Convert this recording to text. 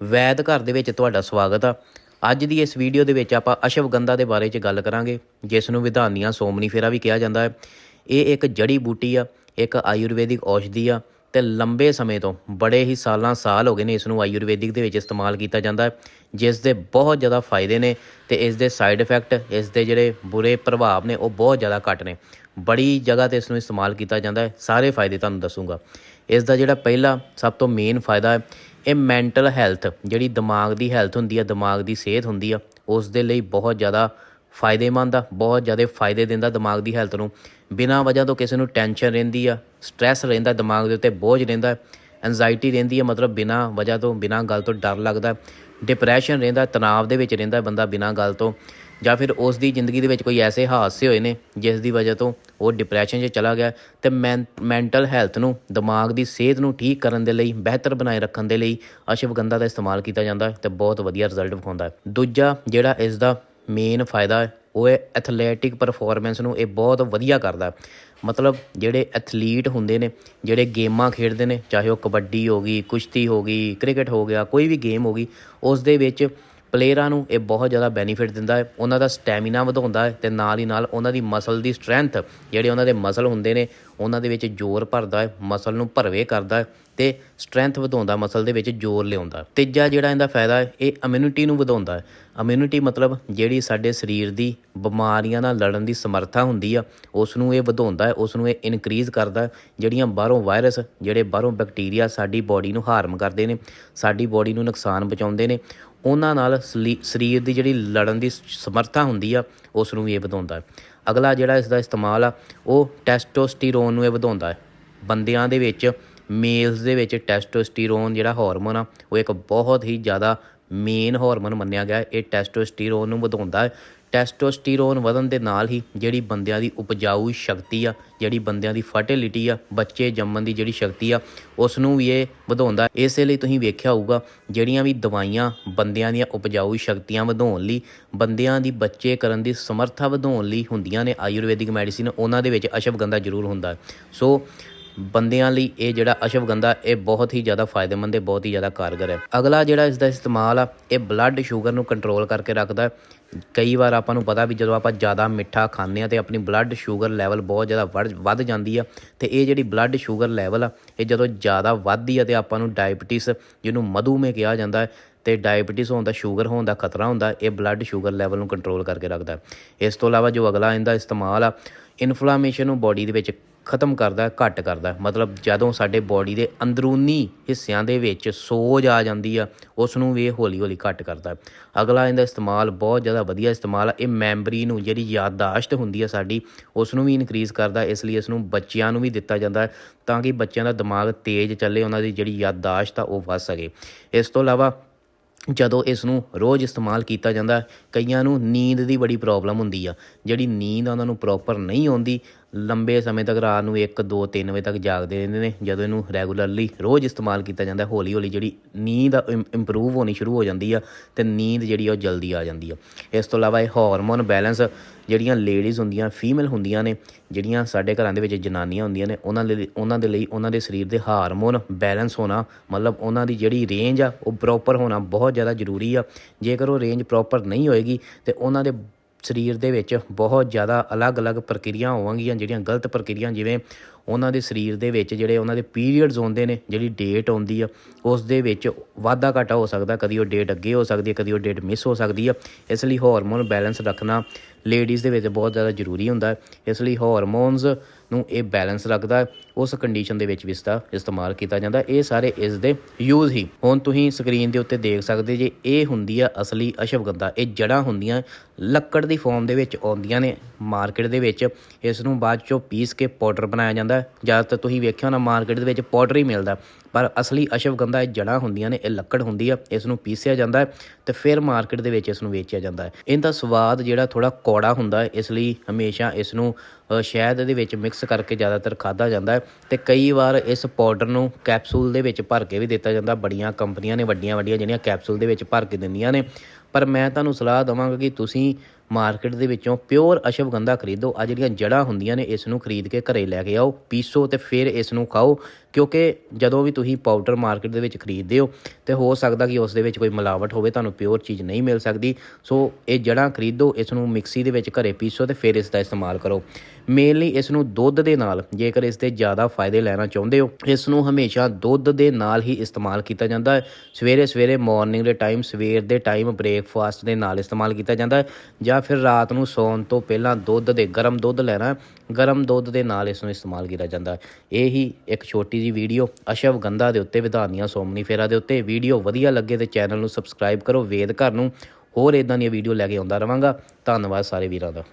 ਵੈਦ ਘਰ ਦੇ ਵਿੱਚ ਤੁਹਾਡਾ ਸਵਾਗਤ ਆ। ਅੱਜ ਦੀ ਇਸ ਵੀਡੀਓ ਦੇ ਵਿੱਚ ਆਪਾਂ ਅਸ਼ਵਗੰਧਾ ਦੇ ਬਾਰੇ 'ਚ ਗੱਲ ਕਰਾਂਗੇ, ਜਿਸ ਨੂੰ ਵਿਧਾਨੀਆਂ ਸੋਮਨੀਫੇਰਾ ਵੀ ਕਿਹਾ ਜਾਂਦਾ ਹੈ। ਇਹ ਇੱਕ ਜੜੀ ਬੂਟੀ ਆ, ਇੱਕ ਆਯੁਰਵੈਦਿਕ ਔਸ਼ਧੀ ਆ ਤੇ ਲੰਬੇ ਸਮੇਂ ਤੋਂ, ਬੜੇ ਹੀ ਸਾਲਾਂ ਸਾਲ ਹੋ ਗਏ ਨੇ ਇਸ ਨੂੰ ਆਯੁਰਵੈਦਿਕ ਦੇ ਵਿੱਚ ਇਸਤੇਮਾਲ ਕੀਤਾ ਜਾਂਦਾ ਹੈ, ਜਿਸ ਦੇ ਬਹੁਤ ਜ਼ਿਆਦਾ ਫਾਇਦੇ ਨੇ ਤੇ ਇਸ ਦੇ ਸਾਈਡ ਇਫੈਕਟ ਇਸ ਦੇ ਜਿਹੜੇ ਬੁਰੇ ਪ੍ਰਭਾਵ ਨੇ ਉਹ ਬਹੁਤ ਜ਼ਿਆਦਾ ਘੱਟ ਨੇ। ਬੜੀ ਜਗ੍ਹਾ ਤੇ ਇਸ ਨੂੰ ਇਸਤੇਮਾਲ ਕੀਤਾ ਜਾਂਦਾ ਹੈ, ਸਾਰੇ ਫਾਇਦੇ ਤੁਹਾਨੂੰ ਦੱਸੂਗਾ। ਇਸ ਦਾ ਜਿਹੜਾ ਪਹਿਲਾ, ਸਭ ਤੋਂ ਮੇਨ ਫਾਇਦਾ ਹੈ ਇਹ ਮੈਂਟਲ ਹੈਲਥ ਜਿਹੜੀ ਦਿਮਾਗ ਦੀ ਹੈਲਥ ਹੁੰਦੀ ਆ, ਦਿਮਾਗ ਦੀ ਸਿਹਤ ਹੁੰਦੀ ਆ, ਉਸ ਦੇ ਲਈ ਬਹੁਤ ਜ਼ਿਆਦਾ ਫਾਇਦੇਮੰਦ ਆ, ਬਹੁਤ ਜ਼ਿਆਦਾ ਫਾਇਦੇ ਦਿੰਦਾ ਦਿਮਾਗ ਦੀ ਹੈਲਥ ਨੂੰ। ਬਿਨਾਂ ਵਜ੍ਹਾ ਤੋਂ ਕਿਸੇ ਨੂੰ ਟੈਨਸ਼ਨ ਰਹਿੰਦੀ ਆ ਸਟ੍ਰੈਸ ਰਹਿੰਦਾ ਦਿਮਾਗ ਦੇ ਉੱਤੇ, ਬੋਝ ਰਹਿੰਦਾ ਐਂਜ਼ਾਈਟੀ ਰਹਿੰਦੀ ਹੈ ਮਤਲਬ ਬਿਨਾਂ ਵਜ੍ਹਾ ਤੋਂ, ਬਿਨਾਂ ਗੱਲ ਤੋਂ ਡਰ ਲੱਗਦਾ ਡਿਪਰੈਸ਼ਨ ਰਹਿੰਦਾ, ਤਣਾਅ ਦੇ ਵਿੱਚ ਰਹਿੰਦਾ ਬੰਦਾ ਬਿਨਾਂ ਗੱਲ ਤੋਂ। ਜਾਂ ਫਿਰ ਉਸ ਦੀ ਜ਼ਿੰਦਗੀ ਦੇ ਵਿੱਚ ਕੋਈ ਐਸੇ ਹਾਦਸੇ ਹੋਏ ਨੇ ਜਿਸ ਦੀ ਵਜ੍ਹਾ ਤੋਂ ਉਹ ਡਿਪਰੈਸ਼ਨ 'ਚ ਚਲਾ ਗਿਆ ਤੇ ਮੈਂਟਲ ਹੈਲਥ ਨੂੰ, ਦਿਮਾਗ ਦੀ ਸਿਹਤ ਨੂੰ ਠੀਕ ਕਰਨ ਦੇ ਲਈ, ਬਿਹਤਰ ਬਣਾਏ ਰੱਖਣ ਦੇ ਲਈ ਅਸ਼ਵਗੰਧਾ ਦਾ ਇਸਤੇਮਾਲ ਕੀਤਾ ਜਾਂਦਾ ਹੈ ਤੇ ਬਹੁਤ ਵਧੀਆ ਰਿਜ਼ਲਟ ਵਿਖਾਉਂਦਾ ਹੈ। ਦੂਜਾ ਜਿਹੜਾ ਇਸ ਦਾ ਮੇਨ ਫਾਇਦਾ ਹੈ, ਉਹ ਹੈ ਐਥਲੈਟਿਕ ਪਰਫਾਰਮੈਂਸ ਨੂੰ ਇਹ ਬਹੁਤ ਵਧੀਆ ਕਰਦਾ ਮਤਲਬ ਜਿਹੜੇ ਐਥਲੀਟ ਹੁੰਦੇ ਨੇ, ਜਿਹੜੇ ਗੇਮਾਂ ਖੇਡਦੇ ਨੇ, ਚਾਹੇ ਉਹ ਕਬੱਡੀ ਹੋ ਗਈ, ਕੁਸ਼ਤੀ ਹੋ ਗਈ, ਕ੍ਰਿਕਟ ਹੋ ਗਿਆ, ਕੋਈ ਵੀ ਗੇਮ ਹੋ ਗਈ, ਉਸ ਦੇ ਵਿੱਚ ਪਲੇਅਰਾਂ ਨੂੰ ਇਹ ਬਹੁਤ ਜ਼ਿਆਦਾ ਬੈਨੀਫਿਟ ਦਿੰਦਾ ਹੈ, ਉਹਨਾਂ ਦਾ ਸਟੈਮੀਨਾ ਵਧਾਉਂਦਾ ਹੈ ਤੇ ਨਾਲ ਹੀ ਨਾਲ ਉਹਨਾਂ ਦੀ ਮਸਲ ਦੀ ਸਟਰੈਂਥ ਜਿਹੜੇ ਉਹਨਾਂ ਦੇ ਮਸਲ ਹੁੰਦੇ ਨੇ, ਉਹਨਾਂ ਦੇ ਵਿੱਚ ਜ਼ੋਰ ਭਰਦਾ ਹੈ ਮਸਲ ਨੂੰ ਭਰਵੇ ਕਰਦਾ ਹੈ। ਤੇ ਸਟਰੈਂਥ ਵਧਾਉਂਦਾ ਮਸਲ ਦੇ ਵਿੱਚ ਜ਼ੋਰ ਲਿਆਉਂਦਾ। ਤੀਜਾ ਜਿਹੜਾ ਇਹਦਾ ਫਾਇਦਾ, ਇਹ ਇਮਿਊਨਿਟੀ ਨੂੰ ਵਧਾਉਂਦਾ ਹੈ। ਇਮਿਊਨਿਟੀ ਮਤਲਬ ਜਿਹੜੀ ਸਾਡੇ ਸਰੀਰ ਦੀ ਬਿਮਾਰੀਆਂ ਨਾਲ ਲੜਨ ਦੀ ਸਮਰੱਥਾ ਹੁੰਦੀ ਆ ਉਸ ਨੂੰ ਇਹ ਵਧਾਉਂਦਾ ਹੈ ਉਸ ਨੂੰ ਇਹ ਇਨਕਰੀਜ਼ ਕਰਦਾ ਜਿਹੜੀਆਂ ਬਾਹਰੋਂ ਵਾਇਰਸ ਜਿਹੜੇ ਬਾਹਰੋਂ ਬੈਕਟੀਰੀਆ ਸਾਡੀ ਬਾਡੀ ਨੂੰ ਹਾਰਮ ਕਰਦੇ ਨੇ, ਸਾਡੀ ਬਾਡੀ ਨੂੰ ਨੁਕਸਾਨ ਪਹੁੰਚਾਉਂਦੇ ਨੇ, ਉਹਨਾਂ ਨਾਲ ਸਲੀ- ਸਰੀਰ ਦੀ ਜਿਹੜੀ ਲੜਨ ਦੀ ਸਮਰੱਥਾ ਹੁੰਦੀ ਆ ਉਸ ਨੂੰ ਵੀ ਇਹ ਵਧਾਉਂਦਾ ਅਗਲਾ ਜਿਹੜਾ ਇਸ ਦਾ ਇਸਤੇਮਾਲ ਆ, ਉਹ ਟੈਸਟੋਸਟੀਰੋਨ ਨੂੰ ਇਹ ਵਧਾਉਂਦਾ ਹੈ। ਬੰਦਿਆਂ ਦੇ ਵਿੱਚ ਮੇਲਸ ਦੇ ਵਿੱਚ ਟੈਸਟੋਸਟੀਰੋਨ ਜਿਹੜਾ ਹਾਰਮੋਨ ਆ, ਉਹ ਇੱਕ ਬਹੁਤ ਹੀ ਜ਼ਿਆਦਾ ਮੇਨ ਹਾਰਮੋਨ ਮੰਨਿਆ ਗਿਆ। ਇਹ ਟੈਸਟੋਸਟੀਰੋਨ ਨੂੰ ਵਧਾਉਂਦਾ ਹੈ। ਟੈਸਟੋਸਟੀਰੋਨ ਵਧਣ ਦੇ ਨਾਲ ਹੀ ਜਿਹੜੀ ਬੰਦਿਆਂ ਦੀ ਉਪਜਾਊ ਸ਼ਕਤੀ ਆ, ਜਿਹੜੀ ਬੰਦਿਆਂ ਦੀ ਫਰਟੀਲਿਟੀ ਆ, ਬੱਚੇ ਜੰਮਣ ਦੀ ਜਿਹੜੀ ਸ਼ਕਤੀ ਆ, ਉਸ ਨੂੰ ਵੀ ਇਹ ਵਧਾਉਂਦਾ ਹੈ। ਇਸੇ ਲਈ ਤੁਸੀਂ ਵੇਖਿਆ ਹੋਊਗਾ, ਜਿਹੜੀਆਂ ਵੀ ਦਵਾਈਆਂ ਬੰਦਿਆਂ ਦੀਆਂ ਉਪਜਾਊ ਸ਼ਕਤੀਆਂ ਵਧਾਉਣ ਲਈ, ਬੰਦਿਆਂ ਦੀ ਬੱਚੇ ਕਰਨ ਦੀ ਸਮਰੱਥਾ ਵਧਾਉਣ ਲਈ ਹੁੰਦੀਆਂ ਨੇ ਆਯੁਰਵੈਦਿਕ ਮੈਡੀਸਿਨ, ਉਹਨਾਂ ਦੇ ਵਿੱਚ ਅਸ਼ਵਗੰਧਾ ਜ਼ਰੂਰ ਹੁੰਦਾ ਸੋ ਬੰਦਿਆਂ ਲਈ ਇਹ ਜਿਹੜਾ ਅਸ਼ਵਗੰਧਾ ਇਹ ਬਹੁਤ ਹੀ ਜ਼ਿਆਦਾ ਫਾਇਦੇਮੰਦ ਹੈ ਬਹੁਤ ਹੀ ਜ਼ਿਆਦਾ ਕਾਰਗਰ ਹੈ। ਅਗਲਾ ਜਿਹੜਾ ਇਸ ਦਾ ਇਸਤੇਮਾਲ ਆ, ਇਹ ਬਲੱਡ ਸ਼ੂਗਰ ਨੂੰ ਕੰਟਰੋਲ ਕਰਕੇ ਰੱਖਦਾ ਹੈ। ਕਈ ਵਾਰ ਆਪਾਂ ਨੂੰ ਪਤਾ ਵੀ ਜਦੋਂ ਆਪਾਂ ਜ਼ਿਆਦਾ ਮਿੱਠਾ ਖਾਂਦੇ ਆ ਤੇ ਆਪਣੀ ਬਲੱਡ ਸ਼ੂਗਰ ਲੈਵਲ ਬਹੁਤ ਜ਼ਿਆਦਾ ਵੱਧ ਵੱਧ ਜਾਂਦੀ ਆ ਤੇ ਇਹ ਜਿਹੜੀ ਬਲੱਡ ਸ਼ੂਗਰ ਲੈਵਲ ਆ, ਇਹ ਜਦੋਂ ਜ਼ਿਆਦਾ ਵੱਧਦੀ ਆ ਤੇ ਆਪਾਂ ਨੂੰ ਡਾਇਬਟੀਸ ਜਿਹਨੂੰ ਮਧੂਮੇ ਕਿਹਾ ਜਾਂਦਾ ਹੈ, ਤੇ ਡਾਇਬਟੀਸ ਹੋਣ ਦਾ ਸ਼ੂਗਰ ਹੋਣ ਦਾ ਖਤਰਾ ਹੁੰਦਾ, ਇਹ ਬਲੱਡ ਸ਼ੂਗਰ ਲੈਵਲ ਨੂੰ ਕੰਟਰੋਲ ਕਰਕੇ ਰੱਖਦਾ ਇਸ ਤੋਂ ਇਲਾਵਾ ਜੋ ਅਗਲਾ ਇਹਦਾ ਇਸਤੇਮਾਲ ਆ ਇਨਫਲੇਮੇਸ਼ਨ ਨੂੰ ਬਾਡੀ ਦੇ ਵਿੱਚ ਖਤਮ ਕਰਦਾ ਹੈ ਘੱਟ ਕਰਦਾ। ਮਤਲਬ ਜਦੋਂ ਸਾਡੇ ਬਾਡੀ ਦੇ ਅੰਦਰੂਨੀ ਹਿੱਸਿਆਂ ਦੇ ਵਿੱਚ ਸੋਜ ਆ ਜਾਂਦੀ ਆ ਉਸ ਨੂੰ ਵੀ ਇਹ ਹੌਲੀ ਹੌਲੀ ਘੱਟ ਕਰਦਾ। ਅਗਲਾ ਇਹਦਾ ਇਸਤੇਮਾਲ, ਬਹੁਤ ਜ਼ਿਆਦਾ ਵਧੀਆ ਇਸਤੇਮਾਲ ਆ। ਇਹ ਮੈਮਰੀ ਨੂੰ ਜਿਹੜੀ ਯਾਦਦਾਸ਼ਤ ਹੁੰਦੀ ਆ ਸਾਡੀ ਉਸ ਨੂੰ ਵੀ ਇਨਕਰੀਜ਼ ਕਰਦਾ, ਇਸ ਲਈ ਇਸ ਨੂੰ ਬੱਚਿਆਂ ਨੂੰ ਵੀ ਦਿੱਤਾ ਜਾਂਦਾ, ਤਾਂ ਕਿ ਬੱਚਿਆਂ ਦਾ ਦਿਮਾਗ ਤੇਜ਼ ਚੱਲੇ, ਉਹਨਾਂ ਦੀ ਜਿਹੜੀ ਯਾਦਦਾਸ਼ਤ ਆ ਉਹ ਵੱਧ ਸਕੇ। ਇਸ ਤੋਂ ਇਲਾਵਾ ਜਦੋਂ ਇਸ ਨੂੰ ਰੋਜ਼ ਇਸਤੇਮਾਲ ਕੀਤਾ ਜਾਂਦਾ, ਕਈਆਂ ਨੂੰ ਨੀਂਦ ਦੀ ਬੜੀ ਪ੍ਰੋਬਲਮ ਹੁੰਦੀ ਆ। ਜਿਹੜੀ ਨੀਂਦ ਉਹਨਾਂ ਨੂੰ ਪ੍ਰੋਪਰ ਨਹੀਂ ਆਉਂਦੀ ਲੰਬੇ ਸਮੇਂ ਤੱਕ ਰਾਤ ਨੂੰ 1 2 3 ਵਜੇ ਤੱਕ ਜਾਗਦੇ ਰਹਿੰਦੇ ਨੇ, ਜਦੋਂ ਇਹਨੂੰ ਰੈਗੂਲਰਲੀ ਰੋਜ਼ ਇਸਤੇਮਾਲ ਕੀਤਾ ਜਾਂਦਾ ਹੌਲੀ ਹੌਲੀ ਜਿਹੜੀ ਨੀਂਦ ਇੰਪਰੂਵ ਹੋਣੀ ਸ਼ੁਰੂ ਹੋ ਜਾਂਦੀ ਆ ਤੇ ਨੀਂਦ ਜਿਹੜੀ ਆ ਉਹ ਜਲਦੀ ਆ ਜਾਂਦੀ ਆ। ਇਸ ਤੋਂ ਇਲਾਵਾ ਇਹ ਹਾਰਮੋਨ ਬੈਲੈਂਸ ਜਿਹੜੀਆਂ ਲੇਡੀਜ਼ ਹੁੰਦੀਆਂ ਫੀਮੇਲ ਹੁੰਦੀਆਂ ਨੇ, ਜਿਹੜੀਆਂ ਸਾਡੇ ਘਰਾਂ ਦੇ ਵਿੱਚ ਜਨਾਨੀਆਂ ਹੁੰਦੀਆਂ ਨੇ, ਉਹਨਾਂ ਦੇ ਲਈ, ਉਹਨਾਂ ਦੇ ਲਈ, ਉਹਨਾਂ ਦੇ ਸਰੀਰ ਦੇ ਹਾਰਮੋਨ ਬੈਲੈਂਸ ਹੋਣਾ, ਮਤਲਬ ਉਹਨਾਂ ਦੀ ਜਿਹੜੀ ਰੇਂਜ ਆ, ਉਹ ਪ੍ਰੋਪਰ ਹੋਣਾ ਬਹੁਤ ਜ਼ਿਆਦਾ ਜ਼ਰੂਰੀ ਆ। ਜੇਕਰ ਉਹ ਰੇਂਜ ਪ੍ਰੋਪਰ ਨਹੀਂ ਹੋਏਗੀ ਤੇ ਉਹਨਾਂ ਦੇ ਸਰੀਰ ਦੇ ਵਿੱਚ ਬਹੁਤ ਜ਼ਿਆਦਾ ਅਲੱਗ-ਅਲੱਗ ਪ੍ਰਕਿਰਿਆ ਹੋਵਾਂਗੀਆਂ, ਜਿਹੜੀਆਂ ਗਲਤ ਪ੍ਰਕਿਰਿਆ ਜਿਵੇਂ ਉਹਨਾਂ ਦੇ ਸਰੀਰ ਦੇ ਵਿੱਚ ਜਿਹੜੇ ਉਹਨਾਂ ਦੇ ਪੀਰੀਅਡਸ ਹੁੰਦੇ ਨੇ, ਜਿਹੜੀ ਡੇਟ ਆਉਂਦੀ ਆ, ਉਸ ਦੇ ਵਿੱਚ ਵਾਧਾ ਘਾਟਾ ਹੋ ਸਕਦਾ, ਕਦੀ ਉਹ ਡੇਟ ਅੱਗੇ ਹੋ ਸਕਦੀ ਹੈ, ਕਦੀ ਉਹ ਡੇਟ ਮਿਸ ਹੋ ਸਕਦੀ ਆ। ਇਸ ਲਈ ਹਾਰਮੋਨ ਬੈਲੈਂਸ ਰੱਖਣਾ ਲੇਡੀਜ਼ ਦੇ ਵਿੱਚ ਬਹੁਤ ਜ਼ਿਆਦਾ ਜ਼ਰੂਰੀ ਹੁੰਦਾ ਇਸ ਲਈ ਹਾਰਮੋਨਸ ਨੂੰ ਇਹ ਬੈਲੈਂਸ ਰੱਖਦਾ ਉਸ ਕੰਡੀਸ਼ਨ ਦੇ ਵਿੱਚ ਵੀ ਇਸ ਦਾ ਇਸਤੇਮਾਲ ਕੀਤਾ ਜਾਂਦਾ। ਇਹ ਸਾਰੇ ਇਸ ਦੇ ਯੂਜ਼ ਹੀ। ਹੁਣ ਤੁਸੀਂ ਸਕਰੀਨ ਦੇ ਉੱਤੇ ਦੇਖ ਸਕਦੇ ਜੇ, ਇਹ ਹੁੰਦੀ ਆ ਅਸਲੀ ਅਸ਼ਵਗੰਧਾ। ਇਹ ਜੜਾਂ ਹੁੰਦੀਆਂ, ਲੱਕੜ ਦੀ ਫਾਰਮ ਦੇ ਵਿੱਚ ਆਉਂਦੀਆਂ ਨੇ ਮਾਰਕੀਟ ਦੇ ਵਿੱਚ। ਇਸ ਨੂੰ ਬਾਅਦ ਚੋਂ ਪੀਸ ਕੇ ਪਾਊਡਰ ਬਣਾਇਆ ਜਾਂਦਾ ਜ਼ਿਆਦਾਤਰ ਤੁਸੀਂ ਵੇਖਿਆ ਹੋਣਾ ਮਾਰਕੀਟ ਦੇ ਵਿੱਚ ਪਾਊਡਰ ਹੀ ਮਿਲਦਾ ਪਰ ਅਸਲੀ ਅਸ਼ਵਗੰਧਾ, ਇਹ ਜੜਾਂ ਹੁੰਦੀਆਂ ਨੇ, ਇਹ ਲੱਕੜ ਹੁੰਦੀ ਆ, ਇਸ ਨੂੰ ਪੀਸਿਆ ਜਾਂਦਾ ਹੈ ਤੇ ਫਿਰ ਮਾਰਕੀਟ ਦੇ ਵਿੱਚ ਇਸ ਨੂੰ ਵੇਚਿਆ ਜਾਂਦਾ ਹੈ। ਇਹਦਾ ਸਵਾਦ ਜਿਹੜਾ ਥੋੜਾ ਕੌੜਾ ਹੁੰਦਾ ਇਸ ਲਈ ਹਮੇਸ਼ਾ ਇਸ ਨੂੰ ਸ਼ਹਿਦ ਦੇ ਵਿੱਚ ਮਿਕਸ ਕਰਕੇ ਜ਼ਿਆਦਾਤਰ ਖਾਦਾ ਜਾਂਦਾ ਹੈ ਤੇ ਕਈ ਵਾਰ ਇਸ ਪਾਊਡਰ ਨੂੰ ਕੈਪਸੂਲ ਦੇ ਵਿੱਚ ਭਰ ਕੇ ਵੀ ਦਿੱਤਾ ਜਾਂਦਾ। ਬੜੀਆਂ ਕੰਪਨੀਆਂ ਨੇ ਵੱਡੀਆਂ ਵੱਡੀਆਂ ਜਿਹੜੀਆਂ ਕੈਪਸੂਲ ਦੇ ਵਿੱਚ ਭਰ ਕੇ ਦਿੰਦੀਆਂ ਨੇ। ਪਰ ਮੈਂ ਤੁਹਾਨੂੰ ਸਲਾਹ ਦਵਾਂਗਾ ਕਿ ਤੁਸੀਂ ਮਾਰਕੀਟ ਦੇ ਵਿੱਚੋਂ ਪਿਓਰ ਅਸ਼ਵਗੰਧਾ ਖਰੀਦੋ। ਆ ਜਿਹੜੀਆਂ ਜੜ੍ਹਾਂ ਹੁੰਦੀਆਂ ਨੇ, ਇਸ ਨੂੰ ਖਰੀਦ ਕੇ ਘਰੇ ਲੈ ਕੇ ਆਓ, ਪੀਸੋ ਤੇ ਫਿਰ ਇਸ ਨੂੰ ਖਾਓ, ਕਿਉਂਕਿ ਜਦੋਂ ਵੀ ਤੁਸੀਂ ਪਾਊਡਰ ਮਾਰਕੀਟ ਦੇ ਵਿੱਚ ਖਰੀਦਦੇ ਹੋ, ਤੇ ਹੋ ਸਕਦਾ ਕਿ ਉਸ ਦੇ ਵਿੱਚ ਕੋਈ ਮਿਲਾਵਟ ਹੋਵੇ, ਤੁਹਾਨੂੰ ਪਿਓਰ ਚੀਜ਼ ਨਹੀਂ ਮਿਲ ਸਕਦੀ। ਸੋ ਇਹ ਜੜ੍ਹਾਂ ਖਰੀਦੋ, ਇਸ ਨੂੰ ਮਿਕਸੀ ਦੇ ਵਿੱਚ ਘਰੇ ਪੀਸੋ ਤੇ ਫਿਰ ਇਸ ਦਾ ਇਸਤੇਮਾਲ ਕਰੋ। ਮੇਨਲੀ ਇਸ ਨੂੰ ਦੁੱਧ ਦੇ ਨਾਲ, ਜੇਕਰ ਇਸ ਦੇ ਜ਼ਿਆਦਾ ਫਾਇਦੇ ਲੈਣਾ ਚਾਹੁੰਦੇ ਹੋ, ਇਸ ਨੂੰ ਹਮੇਸ਼ਾ ਦੁੱਧ ਦੇ ਨਾਲ ਹੀ ਇਸਤੇਮਾਲ ਕੀਤਾ ਜਾਂਦਾ ਹੈ। ਸਵੇਰੇ ਸਵੇਰੇ ਮਾਰਨਿੰਗ ਦੇ ਟਾਈਮ ਸਵੇਰ ਦੇ ਟਾਈਮ ਬ੍ਰੇਕਫਾਸਟ ਦੇ ਨਾਲ ਇਸਤੇਮਾਲ ਕੀਤਾ ਜਾਂਦਾ ਹੈ ਜਾਂ ਫਿਰ ਰਾਤ ਨੂੰ ਸੌਣ ਤੋਂ ਪਹਿਲਾਂ ਦੁੱਧ ਦੇ, ਗਰਮ ਦੁੱਧ ਲੈਣਾ ਗਰਮ ਦੁੱਧ ਦੇ ਨਾਲ ਇਸ ਨੂੰ ਇਸਤੇਮਾਲ ਕੀਤਾ ਜਾਂਦਾ ਹੈ। ਇਹ ਹੀ ਇੱਕ ਛੋਟੀ ਜੀ ਵੀਡੀਓ ਅਸ਼ਵ ਗੰਧਾ ਦੇ ਉੱਤੇ ਵਿਧਾਨੀਆਂ ਸੋਮਨੀ ਫੇਰਾ ਦੇ ਉੱਤੇ। ਵੀਡੀਓ ਵਧੀਆ ਲੱਗੇ ਤੇ ਚੈਨਲ ਨੂੰ ਸਬਸਕ੍ਰਾਈਬ ਕਰੋ, ਵੇਦ ਘਰ ਨੂੰ ਹੋਰ ਇਦਾਂ ਦੀਆਂ ਵੀਡੀਓ ਲੈ ਕੇ ਆਉਂਦਾ ਰਵਾਂਗਾ। ਧੰਨਵਾਦ ਸਾਰੇ ਵੀਰਾਂ ਦਾ।